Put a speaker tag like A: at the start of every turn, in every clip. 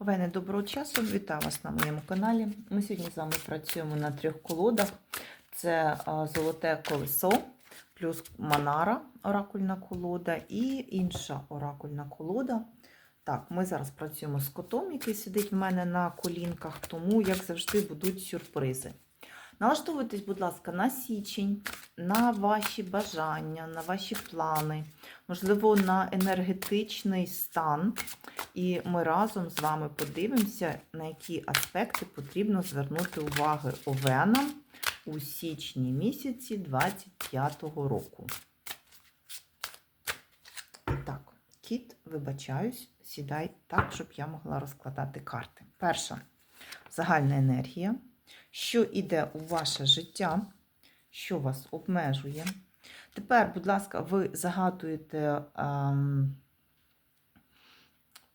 A: Вене, доброго часу! Вітаю вас на моєму каналі. Ми сьогодні з вами працюємо на трьох колодах. Це золоте колесо, плюс Манара, оракульна колода, і інша оракульна колода. Так, ми зараз працюємо з котом, який сидить в мене на колінках, тому, як завжди, будуть сюрпризи. Налаштовуйтесь, будь ласка, на січень, на ваші бажання, на ваші плани, можливо, на енергетичний стан. І ми разом з вами подивимося, на які аспекти потрібно звернути уваги овенам у січні місяці 25-го року. Так, кіт, вибачаюсь, сідай так, щоб я могла розкладати карти. Перша загальна енергія. Що йде у ваше життя, що вас обмежує. Тепер, будь ласка, ви загадуєте ем,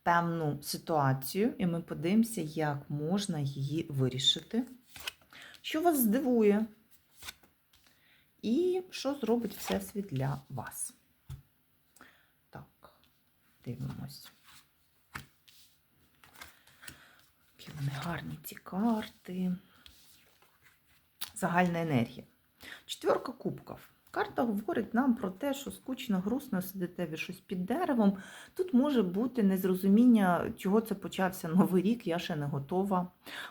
A: певну ситуацію, і ми подивимося, як можна її вирішити. Що вас здивує? І що зробить Всесвіт для вас? Так, дивимось. Які вони гарні ці карти. Загальна енергія. Четверка кубків. Карта говорить нам про те, що скучно, грустно сидите ви щось під деревом. Тут може бути незрозуміння, чого це почався новий рік, я ще не готова.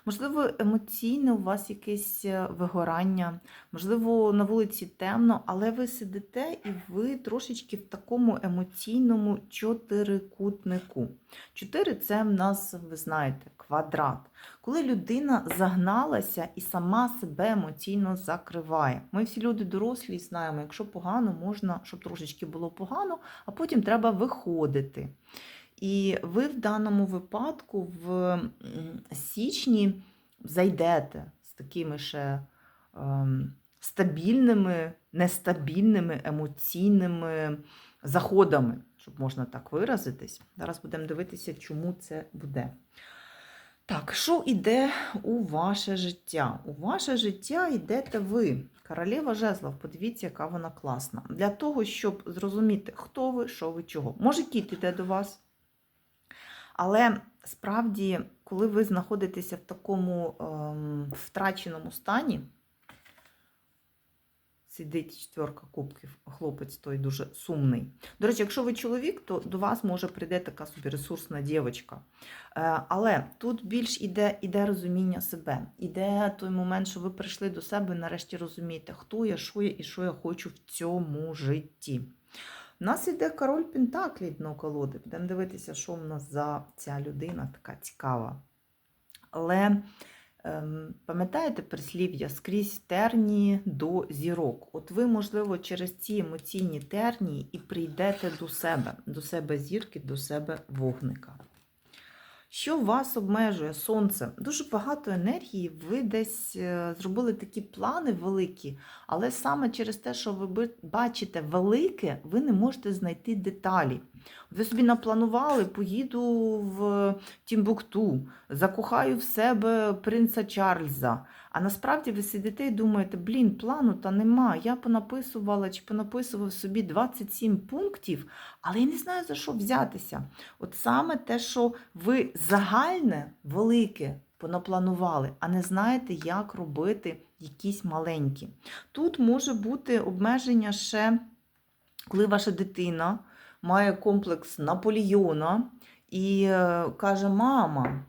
A: Можливо, емоційне у вас якесь е, вигорання, можливо, на вулиці темно, але ви сидите і ви трошечки в такому емоційному чотирикутнику. Чотири це в нас, ви знаєте, квадрат. Коли людина загналася і сама себе емоційно закриває. Ми всі люди дорослі і знаємо, якщо погано, можна, щоб трошечки було погано, а потім треба виходити. І ви в даному випадку в січні зайдете з такими ще ем, стабільними, нестабільними емоційними заходами, щоб можна так виразитись. Зараз будемо дивитися, чому це буде. Так, що йде у ваше життя? У ваше життя йдете ви. Королева жезлов, подивіться, яка вона класна. Для того, щоб зрозуміти, хто ви, що ви, чого. Може, кіт іде до вас. Але справді, коли ви знаходитеся в такому ем, втраченому стані, сидить четверка кубків, хлопець той дуже сумний. До речі, якщо ви чоловік, то до вас може прийде така собі ресурсна дівчинка. Е, Але тут більш іде, іде розуміння себе. Іде той момент, що ви прийшли до себе нарешті розумієте, хто я, що я і що я хочу в цьому житті. У нас іде король Пентаклі дно колоди. Будемо дивитися, що в нас за ця людина така цікава. Але пам'ятаєте прислів'я скрізь тернії до зірок. От ви, можливо, через ці емоційні тернії і прийдете до себе, до себе зірки, до себе вогника. Що вас обмежує сонце? Дуже багато енергії. Ви десь е, зробили такі плани великі, але саме через те, що ви бачите велике, ви не можете знайти деталі. Ви собі напланували, поїду в Тімбукту, закохаю в себе принца Чарльза. А насправді ви сидите і думаєте, блін, плану та нема. Я понаписувала чи понаписував собі 27 пунктів, але я не знаю за що взятися. От саме те, що ви загальне, велике понапланували, а не знаєте, як робити якісь маленькі. Тут може бути обмеження ще, коли ваша дитина має комплекс Наполеона і е, каже: Мама,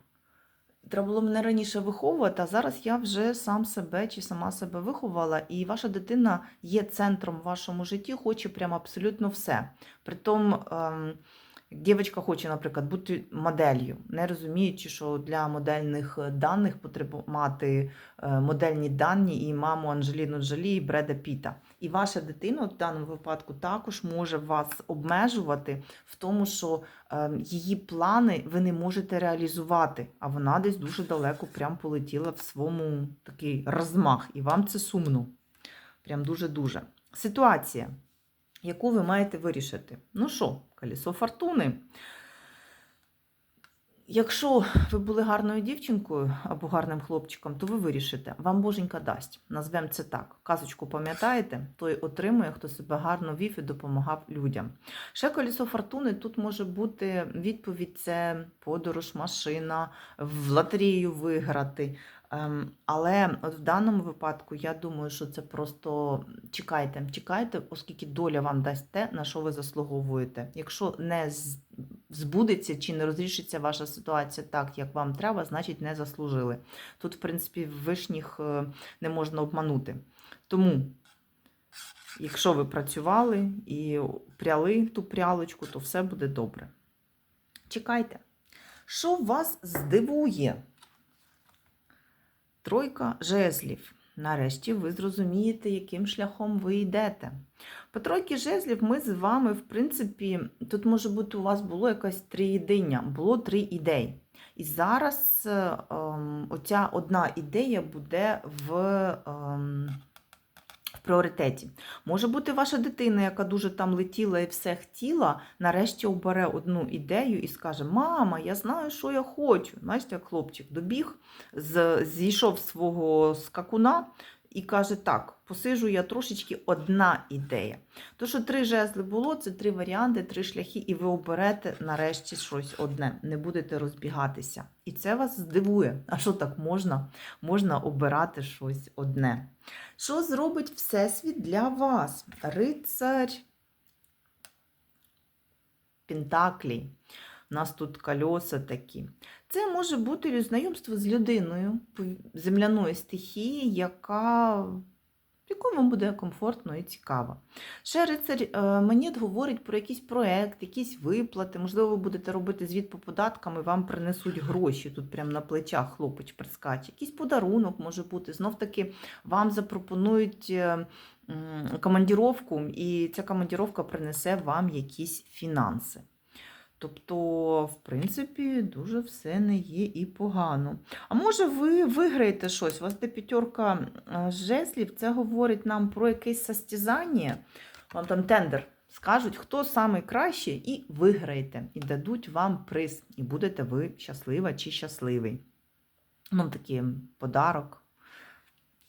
A: треба було мене раніше виховувати, а зараз я вже сам себе чи сама себе виховала, і ваша дитина є центром в вашому житті, хоче прямо абсолютно все. Притом, ем, дівчинка хоче, наприклад, бути моделлю, не розуміючи, що для модельних даних потрібно мати е, модельні дані і маму Анджеліну Джолі і Бреда Піта. І ваша дитина в даному випадку також може вас обмежувати в тому, що е, її плани ви не можете реалізувати, а вона десь дуже далеко прям полетіла в своєму такий розмах, і вам це сумно. Прям дуже-дуже. Ситуація, яку ви маєте вирішити. Ну що, колесо фортуни. Якщо ви були гарною дівчинкою або гарним хлопчиком, то ви вирішите, вам боженька дасть. Назвемо це так. Казочку пам'ятаєте, той отримує, хто себе гарно вів і допомагав людям. Ще колесо фортуни тут може бути відповідь: це подорож, машина, в лотерею виграти. Ем, Але от в даному випадку я думаю, що це просто чекайте, чекайте, оскільки доля вам дасть те, на що ви заслуговуєте. Якщо не з- збудеться чи не розрішиться ваша ситуація так, як вам треба, значить не заслужили. Тут, в принципі, вишніх е, не можна обманути. Тому, якщо ви працювали і пряли ту прялочку, то все буде добре. Чекайте. Що вас здивує? Тройка жезлів. Нарешті ви зрозумієте, яким шляхом ви йдете. По тройки жезлів ми з вами, в принципі, тут може бути у вас було якесь триєдиння, було три ідеї. І зараз ем, оця одна ідея буде в, ем, пріоритеті. Може бути ваша дитина, яка дуже там летіла і все хотіла, нарешті обере одну ідею і скаже: Мама, я знаю, що я хочу. Знаєте, як хлопчик добіг, зійшов свого скакуна і каже: Так, посижу я трошечки одна ідея. То, що три жезли було, це три варіанти, три шляхи, і ви оберете нарешті щось одне, не будете розбігатися. І це вас здивує. А що так можна? Можна обирати щось одне. Що зробить Всесвіт для вас? Рицарь Пентаклі. У нас тут кольоса такі. Це може бути знайомство з людиною земляної стихії, яка вам буде комфортно і цікаво. Ще рицар е, монет говорить про якийсь проект, якісь виплати. Можливо, ви будете робити звіт по податкам і вам принесуть гроші. Тут прямо на плечах хлопець прискаче. Якийсь подарунок може бути. Знов таки вам запропонують е, командіровку, і ця командіровка принесе вам якісь фінанси. Тобто, в принципі, дуже все не є і погано. А може, ви виграєте щось? У вас де п'ятерка жезлів, це говорить нам про якесь состязання, вам там тендер. Скажуть, хто найкращий, і виграєте, і дадуть вам приз, і будете ви щаслива чи щасливий. Ну, такий подарок.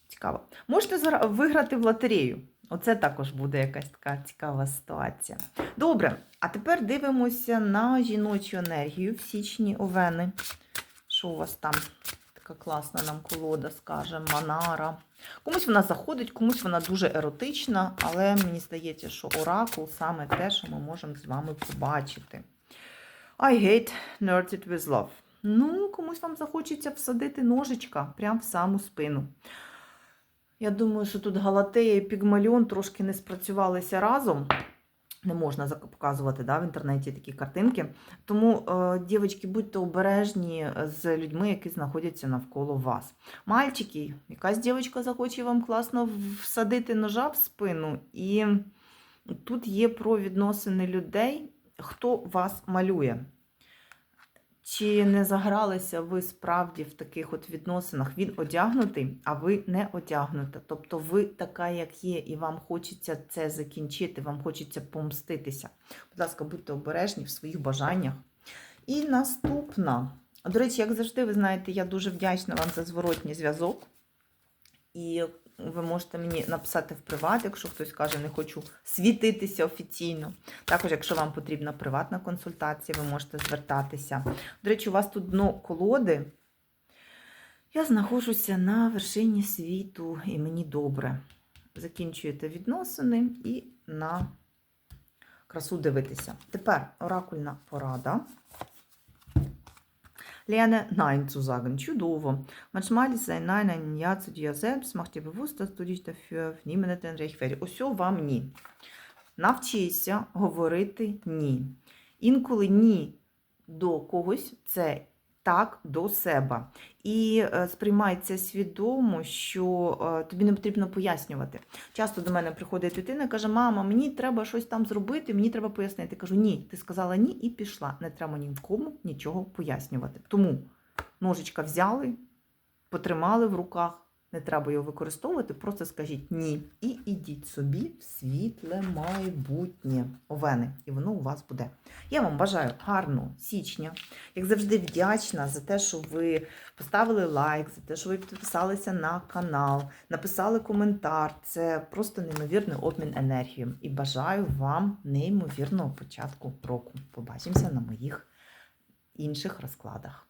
A: Цікаво. Можете виграти в лотерею. Оце також буде якась така цікава ситуація. Добре, а тепер дивимося на жіночу енергію в січні овени. Що у вас там? Така класна нам колода, скаже, Манара. Комусь вона заходить, комусь вона дуже еротична, але мені здається, що оракул саме те, що ми можемо з вами побачити. I hate nurtured with love. Ну, комусь вам захочеться всадити ножичка прямо в саму спину. Я думаю, що тут Галатея і Пігмаліон трошки не спрацювалися разом. Не можна показувати да, в інтернеті такі картинки. Тому, е, дівчатки, будьте обережні з людьми, які знаходяться навколо вас. Мальчики, якась дівчинка захоче вам класно всадити ножа в спину, і тут є про відносини людей, хто вас малює. Чи не загралися ви справді в таких от відносинах? Він одягнутий, а ви не одягнута. Тобто ви така, як є, і вам хочеться це закінчити, вам хочеться помститися. Будь ласка, будьте обережні в своїх бажаннях. І наступна. До речі, як завжди, ви знаєте, я дуже вдячна вам за зворотній зв'язок. І ви можете мені написати в приват, якщо хтось каже, не хочу світитися офіційно. Також, якщо вам потрібна приватна консультація, ви можете звертатися. До речі, у вас тут дно колоди. Я знаходжуся на вершині світу, і мені добре. Закінчуєте відносини і на красу дивитися. Тепер оракульна порада. Lerne Nein zu sagen. Чудово. Manchmal ist ein Nein ein Ja zu dir selbst. Mach dir bewusst, dass du dich dafür niemand den rechtfertigt. Усьо вам ні. Навчися говорити ні. Інколи ні до когось це так до себе. І сприймається сприймай це свідомо, що е, тобі не потрібно пояснювати. Часто до мене приходить дитина і каже: Мама, мені треба щось там зробити, мені треба пояснити. Кажу, ні, ти сказала ні і пішла. Не треба нікому нічого пояснювати. Тому ножичка взяли, потримали в руках, не треба його використовувати, просто скажіть ні і ідіть собі в світле майбутнє овени, і воно у вас буде. Я вам бажаю гарного січня. Як завжди, вдячна за те, що ви поставили лайк, за те, що ви підписалися на канал, написали коментар. Це просто неймовірний обмін енергією. І бажаю вам неймовірного початку року. Побачимося на моїх інших розкладах.